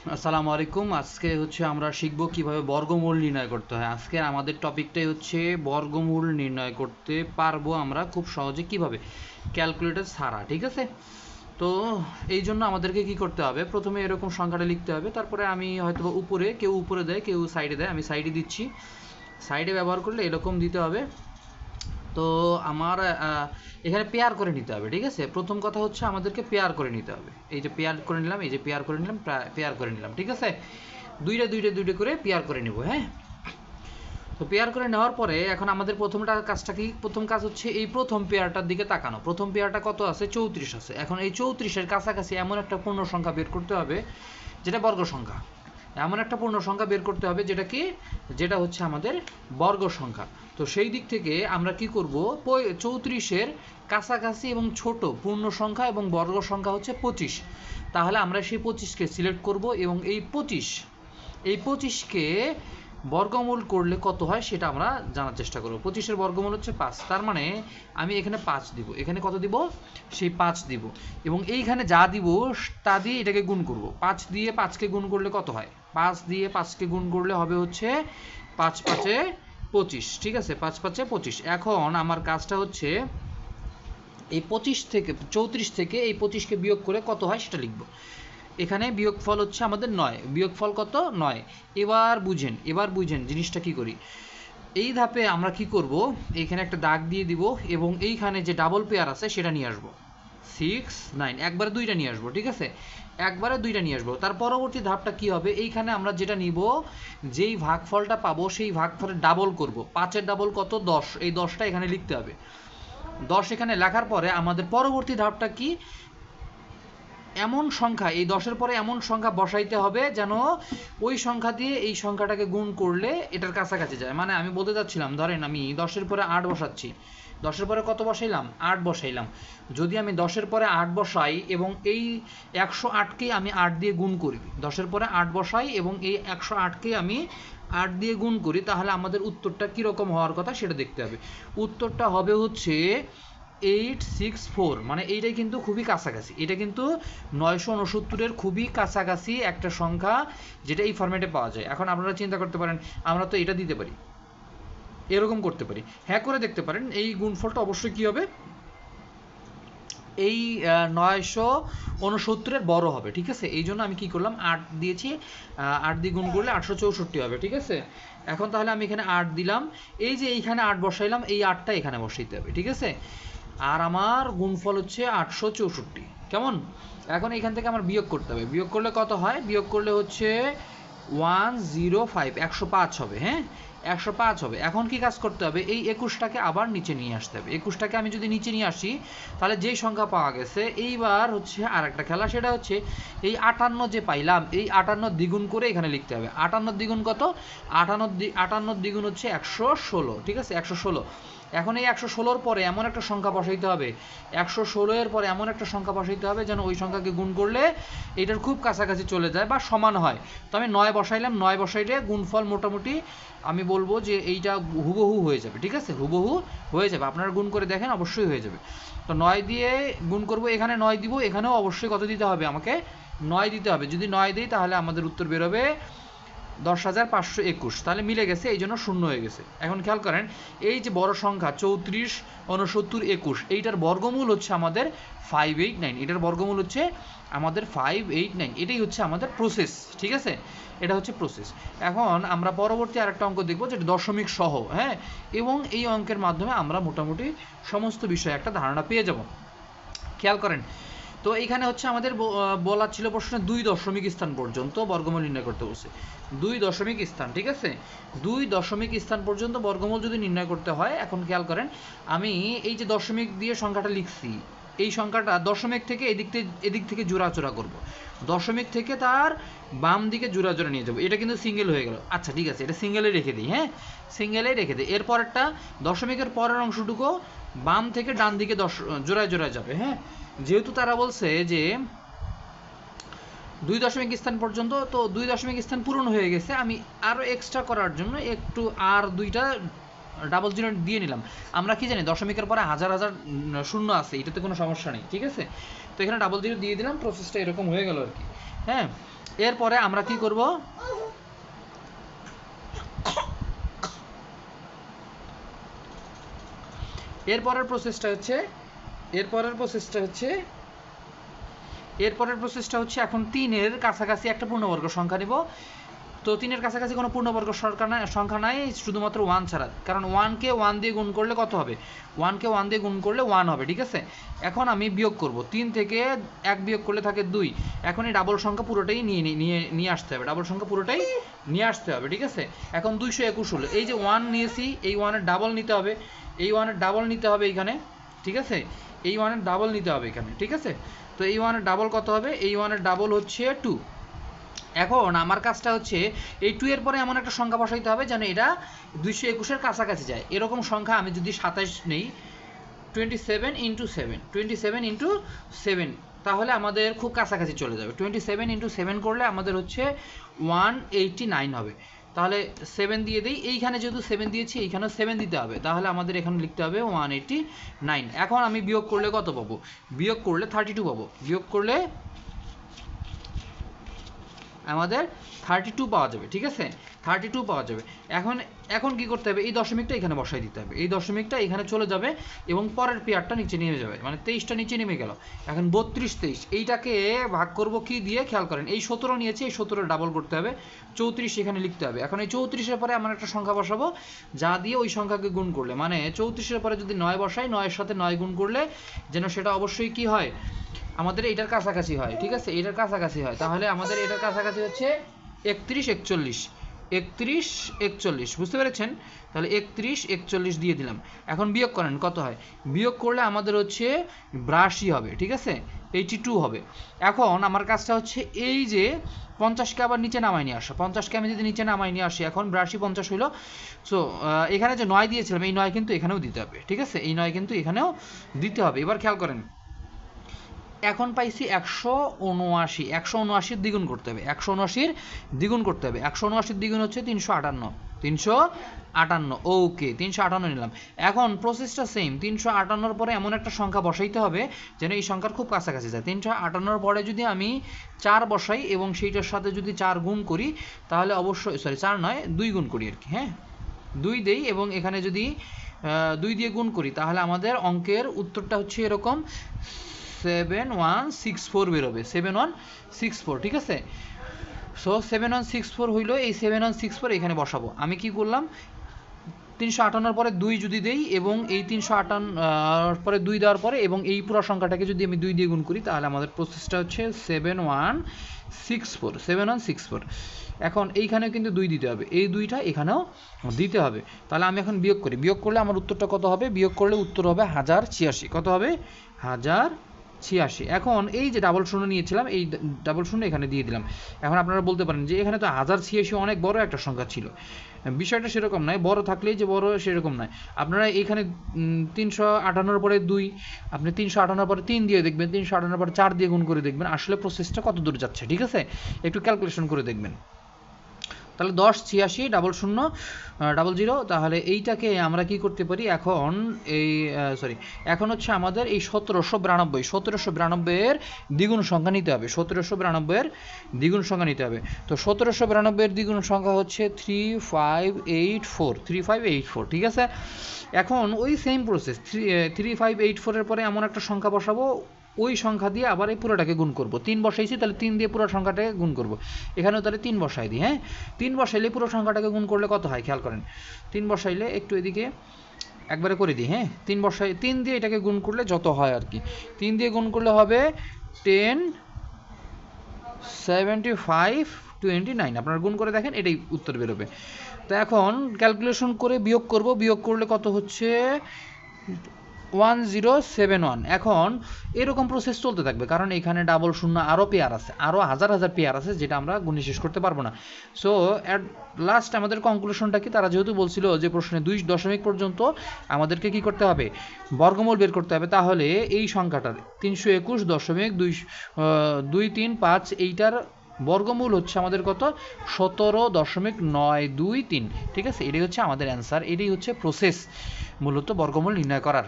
আসসালামু আলাইকুম। আজকে হচ্ছে আমরা শিখব কীভাবে বর্গমূল নির্ণয় করতে হয়। আজকে আমাদের টপিকটাই হচ্ছে বর্গমূল নির্ণয় করতে পারব আমরা খুব সহজে কীভাবে? ক্যালকুলেটর ছাড়া, ঠিক আছে? তো এই জন্য আমাদেরকে কি করতে হবে? প্রথমে এরকম সংখ্যাটা লিখতে হবে। তারপরে আমি হয়তো উপরে, কেউ উপরে দেয়, কেউ সাইডে দেয়, আমি সাইডে দিচ্ছি। সাইডে ব্যবহার করলে এরকম দিতে হবে। তো আমার এখানে পেয়ার করে নিতে হবে, ঠিক আছে? প্রথম কথা হচ্ছে আমাদেরকে পেয়ার করে নিতে হবে। এই যে পেয়ার করে নিলাম, এই যে পেয়ার করে নিলাম পেয়ার করে নিলাম, ঠিক আছে? দুইটা দুইটা দুইটা করে পেয়ার করে নিব হ্যাঁ? তো পেয়ার করে নেওয়ার পরে এখন আমাদের প্রথমটা কাজটা কি? প্রথম কাজ হচ্ছে এই প্রথম পেয়ারটার দিকে তাকানো। প্রথম পেয়ারটা কত আছে? চৌত্রিশ আছে। এখন এই চৌত্রিশের কাছাকাছি এমন একটা পূর্ণ সংখ্যা বের করতে হবে, যেটা বর্গ সংখ্যা। এমন একটা পূর্ণ সংখ্যা বের করতে হবে, যেটা কি? যেটা হচ্ছে আমাদের বর্গ সংখ্যা। তো সেই দিক থেকে আমরা কি করব? চৌত্রিশের কাছাকাছি এবং ছোট পূর্ণ সংখ্যা এবং বর্গ সংখ্যা হচ্ছে পঁচিশ। তাহলে আমরা সেই পঁচিশকে সিলেক্ট করব এবং এই পঁচিশ, এই পঁচিশকে বর্গমূল করলে কত হয় সেটা আমরা জানার চেষ্টা করব। পঁচিশের বর্গমূল হচ্ছে পাঁচ। তার মানে আমি এখানে পাঁচ দিব। এখানে কত দিব? সেই পাঁচ দিব। এবং এইখানে যা দিব তা দিয়ে এটাকে গুণ করব। পাঁচ দিয়ে পাঁচকে গুণ করলে কত হয়? পাঁচ দিয়ে পাঁচকে গুণ করলে হবে হচ্ছে পাঁচ পাঁচে পঁচিশ। ঠিক আছে? পাঁচ পাঁচে পঁচিশ। এখন আমার কাজটা হচ্ছে এই পঁচিশ থেকে চৌত্রিশ থেকে এই পঁচিশকে বিয়োগ করে কত হয় সেটা লিখব। এখানে বিয়োগফল হচ্ছে আমাদের নয়। বিয়োগফল কত? নয়। এবার বুঝেন এবার বুঝেন জিনিসটা কি করি? এই ধাপে আমরা কি করব? এইখানে একটা দাগ দিয়ে দিব এবং এইখানে যে ডাবল পেয়ার আছে সেটা নিয়ে আসব। সিক্স নাইন একবারে দুইটা নিয়ে আসব, ঠিক আছে? একবারে দুইটা নিয়ে আসব। তার পরবর্তী ধাপটা কি হবে? এইখানে আমরা যেটা নিব, যেই ভাগফলটা পাবো সেই ভাগফলের ডাবল করব। পাঁচের ডাবল কত? দশ। এই দশটা এখানে লিখতে হবে। দশ এখানে লেখার পরে আমাদের পরবর্তী ধাপটা কি? এমন সংখ্যা, এই দশের পরে এমন সংখ্যা বসাইতে হবে যেন ওই সংখ্যা দিয়ে এই সংখ্যাটাকে গুণ করলে এটার কাছাকাছি যায়। মানে আমি বলতে চাচ্ছিলাম, ধরেন আমি দশের পরে আট বসাচ্ছি। দশের পরে কত বসাইলাম? আট বসাইলাম। যদি আমি দশের পরে আট বসাই এবং এই একশো আটকেই আমি আট দিয়ে গুণ করি, দশের পরে আট বসাই এবং এই একশো আটকে আমি আট দিয়ে গুণ করি, তাহলে আমাদের উত্তরটা কীরকম হওয়ার কথা সেটা দেখতে হবে। উত্তরটা হবে হচ্ছে এইট সিক্স ফোর মানে এইটাই কিন্তু খুবই কাছাকাছি। এটা কিন্তু নয়শো উনসত্তরের খুবই কাছাকাছি একটা সংখ্যা যেটা এই ফরম্যাটে পাওয়া যায়। এখন আপনারা চিন্তা করতে পারেন, আমরা তো এটা দিতে পারি। এরকম করতে পারি। হ্যাঁ করে দেখতে পারেন, এই গুণফলটা অবশ্যই কী হবে? এই নয়শো উনসত্তরের বড় হবে, ঠিক আছে? এই জন্য আমি কি করলাম, আট দিয়েছি আট দিয়ে গুণ করলে আটশো চৌষট্টি হবে, ঠিক আছে? এখন তাহলে আমি এখানে আট দিলাম। এই যে এইখানে আট বসাইলাম, এই আটটা এখানে বসাইতে হবে, ঠিক আছে? আর আমার গুণফল হচ্ছে আটশো চৌষট্টি। কেমন? এখন এখান থেকে আমার বিয়োগ করতে হবে। বিয়োগ করলে কত হয়? বিয়োগ করলে হচ্ছে ওয়ান জিরো ফাইভ, একশো পাঁচ হবে হ্যাঁ? একশো পাঁচ হবে। এখন কি কাজ করতে হবে? এই একুশটাকে আবার নিচে নিয়ে আসতে হবে। একুশটাকে আমি যদি নিচে নিয়ে আসি, তাহলে যেই সংখ্যা পাওয়া গেছে, এইবার হচ্ছে আর একটা খেলা, সেটা হচ্ছে এই আটান্ন যে পাইলাম, এই আটান্ন দ্বিগুণ করে এখানে লিখতে হবে। আটান্ন দ্বিগুণ কত? আটান্ন আটান্ন দ্বিগুণ হচ্ছে একশো ষোলো, ঠিক আছে? একশো ষোলো। এখন এই একশো ষোলোর পরে এমন একটা সংখ্যা বসাইতে হবে। একশো ষোলো এর পরে এমন একটা সংখ্যা বসাইতে হবে যেন ওই সংখ্যাকে গুণ করলে এটার খুব কাছাকাছি চলে যায় বা সমান হয়। তো আমি নয় বসাইলাম, নয় বসাইলে গুণফল মোটামুটি আমি বলব যে এইটা হুবহু হয়ে যাবে, ঠিক আছে? হুবহু হয়ে যাবে। আপনারা গুণ করে দেখেন, অবশ্যই হয়ে যাবে। তো নয় দিয়ে গুণ করব, এখানে নয় দিব, এখানেও অবশ্যই কত দিতে হবে আমাকে? নয় দিতে হবে। যদি নয় দিই তাহলে আমাদের উত্তর বেরোবে দশ হাজার পাঁচশো একুশ। তাহলে মিলে গেছে, এই জন্য শূন্য হয়ে গেছে। এখন খেয়াল করেন, এই যে বড় সংখ্যা, চৌত্রিশ উনসত্তর একুশ, এইটার বর্গমূল হচ্ছে আমাদের ফাইভ এইট নাইন এটার বর্গমূল হচ্ছে আমাদের ফাইভ এইট নাইন এটাই হচ্ছে আমাদের প্রসেস ঠিক আছে? এটা হচ্ছে প্রসেস এখন আমরা পরবর্তী আরেকটা অঙ্ক দেখব, যেটা দশমিক সহ হ্যাঁ? এবং এই অঙ্কের মাধ্যমে আমরা মোটামুটি সমস্ত বিষয়ে একটা ধারণা পেয়ে যাব। খেয়াল করেন তো এখানে হচ্ছে আমাদের বলা ছিল প্রশ্নে দুই দশমিক স্থান পর্যন্ত বর্গমূল নির্ণয় করতে বলছে। দুই দশমিক স্থান, ঠিক আছে? দুই দশমিক স্থান পর্যন্ত বর্গমূল যদি নির্ণয় করতে হয়, এখন খেয়াল করেন, আমি এই যে দশমিক দিয়ে সংখ্যাটা লিখছি, এই সংখ্যাটা দশমিক থেকে এদিক থেকে এদিক থেকে জোড়াচোড়া করব। দশমিক থেকে তার বাম দিকে জোড়াচোড়া নিয়ে যাব। এটা কিন্তু সিঙ্গেল হয়ে গেল। আচ্ছা ঠিক আছে, এটা সিঙ্গেলে রেখে দিই হ্যাঁ? সিঙ্গেলেই রেখে দিই। এরপরেরটা, দশমিকের পরের অংশটুকু বাম থেকে ডান দিকে দশ জোড়ায় জোড়ায় যাবে হ্যাঁ? যেহেতু তারা বলছে যে দুই দশমিক স্থান পর্যন্ত, তো দুই দশমিক স্থান পূরণ হয়ে গেছে। আমি আরও এক্সট্রা করার জন্য একটু আর দুইটা ডাবল জিরো দিয়ে নিলাম। আমরা কি জানি, দশমিকের পরে হাজার হাজার শূন্য আছে, এটাতে কোনো সমস্যা নেই, ঠিক আছে? তো এখানে ডাবল জিরো দিয়ে দিলাম প্রসেসটা এরকম হয়ে গেল আর কি হ্যাঁ? এরপরে আমরা কি করব? এরপরের প্রসেসটা হচ্ছে এরপরের প্রসেসটা হচ্ছে এরপরের প্রসেসটা হচ্ছে এখন তিনের কাছাকাছি একটা পূর্ণবর্গ সংখ্যা নিব। তো তিনের কাছাকাছি কোনো পূর্ণবর্গ সংখ্যা নাই সংখ্যা নাই, শুধুমাত্র ওয়ান ছাড়া। কারণ ওয়ানকে ওয়ান দিয়ে গুণ করলে কত হবে? ওয়ানকে ওয়ান দিয়ে গুণ করলে ওয়ান হবে, ঠিক আছে? এখন আমি বিয়োগ করব। তিন থেকে এক বিয়োগ করলে থাকে দুই। এখন এই ডাবল সংখ্যা পুরোটাই নিয়ে নিয়ে নিয়ে আসতে হবে। ডাবল সংখ্যা পুরোটাই নিয়ে আসতে হবে, ঠিক আছে? এখন দুইশো একুশ হলো। এই যে ওয়ান নিয়েছি, এই ওয়ানের ডাবল নিতে হবে। এই ওয়ানের ডাবল নিতে হবে এইখানে ঠিক আছে? এই ওয়ানের ডাবল নিতে হবে এখানে, ঠিক আছে? তো এই ওয়ানের ডাবল কত হবে? এই ওয়ানের ডাবল হচ্ছে টু এখন আমার কাজটা হচ্ছে, এই টু এর পরে এমন একটা সংখ্যা বসাইতে হবে যেন এটা দুইশো একুশের কাছাকাছি যায়। এরকম সংখ্যা আমি যদি সাতাশ নেই twenty seven into seven twenty seven into seven তাহলে আমাদের খুব কাছাকাছি চলে যাবে। টোয়েন্টি সেভেন ইন্টু সেভেন করলে আমাদের হচ্ছে ওয়ান এইটটি নাইন হবে। তাহলে সেভেন দিয়ে দিই। এইখানে যেহেতু সেভেন দিয়েছি, এইখানেও সেভেন দিতে হবে। তাহলে আমাদের এখানে লিখতে হবে ওয়ান এইটটি নাইন এখন আমি বিয়োগ করলে কত পাবো? বিয়োগ করলে থার্টি টু পাবো। বিয়োগ করলে আমাদের থার্টি টু পাওয়া যাবে, ঠিক আছে? থার্টি টু পাওয়া যাবে। এখন এখন কি করতে হবে? এই দশমিকটা এখানে বসাই দিতে হবে। এই দশমিকটা এখানে চলে যাবে এবং পরের পেয়ারটা নিচে নেমে যাবে। মানে তেইশটা নিচে নেমে গেল। এখন বত্রিশ, তেইশ, এইটাকে ভাগ করব কি দিয়ে? খেয়াল করেন, এই সতেরো নিয়েছে, এই সতেরো ডাবল করতে হবে। চৌত্রিশ এখানে লিখতে হবে। এখন এই চৌত্রিশের পরে আমার একটা সংখ্যা বসাবো, যা দিয়ে ওই সংখ্যাকে গুণ করলে। মানে চৌত্রিশের পরে যদি নয় বসাই, নয়ের সাথে নয় গুণ করলে যেন সেটা অবশ্যই কি হয়? আমাদের এটার কাছাকাছি হয়, ঠিক আছে? এটার কাছাকাছি হয়। তাহলে আমাদের এটার কাছাকাছি হচ্ছে একত্রিশ, একচল্লিশ। একত্রিশ, একচল্লিশ। বুঝতে পেরেছেন? তাহলে একত্রিশ, একচল্লিশ দিয়ে দিলাম। এখন বিয়োগ করেন, কত হয়? বিয়োগ করলে আমাদের হচ্ছে ব্রাশি হবে, ঠিক আছে? এইটি টু হবে। এখন আমার কাজটা হচ্ছে এই যে পঞ্চাশকে আবার নিচে নামাই নিয়ে আসা। পঞ্চাশকে আমি যদি নিচে নামাই নিয়ে আসি, এখন ব্রাশি, পঞ্চাশ হইল। সো এখানে যে নয় দিয়েছিলাম, এই নয় কিন্তু এখানেও দিতে হবে, ঠিক আছে? এই নয় কিন্তু এখানেও দিতে হবে। এবার খেয়াল করেন। এখন পাইছি একশো উনআশি, একশো উনআশির দ্বিগুণ করতে হবে, একশো উনআশির দ্বিগুণ করতে হবে, একশো উনআশির দ্বিগুণ হচ্ছে তিনশো আটান্ন তিনশো আটান্ন, ওকে, তিনশো আটান্ন নিলাম। এখন প্রসেসটা সেম তিনশো আটান্নর পরে এমন একটা সংখ্যা বসাইতে হবে যেন এই সংখ্যার খুব কাছাকাছি যায়। তিনশো আটান্নর পরে যদি আমি চার বসাই এবং সেইটার সাথে যদি চার গুণ করি, তাহলে অবশ্যই সরি চার নয়, দুই গুণ করি আর কি হ্যাঁ? দুই দেই এবং এখানে যদি দুই দিয়ে গুণ করি, তাহলে আমাদের অঙ্কের উত্তরটা হচ্ছে এরকম সেভেন ওয়ান সিক্স ফোর বেরোবে। সেভেন ওয়ান সিক্স ফোর ঠিক আছে? So seven one six four হইল, এই সেভেন ওয়ান সিক্স ফোর এখানে বসাবো। আমি কি করলাম? তিনশো আটান্নর পরে দুই যদি দেই এবং এই তিনশো আটান্ন পরে দুই দেওয়ার পরে এবং এই পুরো সংখ্যাটাকে যদি আমি দুই দিয়ে গুণ করি, তাহলে আমাদের প্রসেসটা হচ্ছে seven one six four seven one six four এখন এইখানে কিন্তু দুই দিতে হবে। এই দুইটা এখানেও দিতে হবে। তাহলে আমি এখন বিয়োগ করি। বিয়োগ করলে আমার উত্তরটা কত হবে? বিয়োগ করলে উত্তর হবে হাজার ছিয়াশি। কত হবে? হাজার ছিয়াশি। এখন এই যে ডাবল শূন্য নিয়েছিলাম, এই ডাবল শূন্য এখানে দিয়ে দিলাম। এখন আপনারা বলতে পারেন যে এখানে তো হাজার ছিয়াশি অনেক বড় একটা সংখ্যা ছিল। বিষয়টা সেরকম নয়, বড় থাকলেই যে বড় সেরকম নয়। আপনারা এখানে তিনশো আটান্নর পরে দুই, আপনি তিনশো আটান্নর পরে তিন দিয়ে দেখবেন, তিনশো আটান্নর পরে চার দিয়ে গুণ করে দেখবেন। আসলে প্রসেসটা কত দূর যাচ্ছে, ঠিক আছে? একটু ক্যালকুলেশন করে দেখবেন। তাহলে দশ ছিয়াশি ডাবল শূন্য ডাবল জিরো তাহলে এইটাকে আমরা কি করতে পারি? এখন এই সরি এখন হচ্ছে আমাদের এই সতেরোশো বিরানব্বই, সতেরোশো বিরানব্বইয়ের দ্বিগুণ সংখ্যা নিতে হবে, সতেরোশো বিরানব্বইয়ের দ্বিগুণ সংখ্যা নিতে হবে। তো সতেরোশো বিরানব্বইয়ের দ্বিগুণ সংখ্যা হচ্ছে three five eight four three five eight four ঠিক আছে? এখন ওই same process three three five eight ফোরের পরে এমন একটা সংখ্যা বসাবো ওই সংখ্যা দিয়ে আবার এই পুরোটাকে গুণ করব। তিন বসাইছি, তাহলে তিন দিয়ে পুরো সংখ্যাটাকে গুণ করব। এখানেও তাহলে তিন বসাই দিই হ্যাঁ? তিন বসাইলে পুরো সংখ্যাটাকে গুণ করলে কত হয়? খেয়াল করেন। তিন বসাইলে একটু এদিকে একবারে করে দিই হ্যাঁ? তিন বসাই, তিন দিয়ে এটাকে গুণ করলে যত হয় আর কি। তিন দিয়ে গুণ করলে হবে ten seventy five twenty nine. আপনারা গুণ করে দেখেন, এটাই উত্তর বেরোবে। তো এখন ক্যালকুলেশন করে বিয়োগ করব। বিয়োগ করলে কত হচ্ছে? ওয়ান জিরো সেভেন ওয়ান এখন এরকম প্রসেস চলতে থাকবে, কারণ এখানে ডাবল শূন্য আরও পেয়ার আছে, আরও হাজার হাজার পেয়ার আছে, যেটা আমরা গুণে শেষ করতে পারব না। সো অ্যাট লাস্ট আমাদের কনক্লুশনটা কি? তারা যেহেতু বলছিল যে প্রশ্নে দুই দশমিক পর্যন্ত আমাদেরকে কি করতে হবে? বর্গমূল বের করতে হবে। তাহলে এই সংখ্যাটার তিনশো একুশ দশমিক দুই দুই তিন পাঁচ, এইটার বর্গমূল হচ্ছে আমাদের কত? সতেরো দশমিক নয় দুই তিন। ঠিক আছে? এটাই হচ্ছে আমাদের অ্যান্সার এটাই হচ্ছে প্রসেস মূলত বর্গমূল নির্ণয় করার।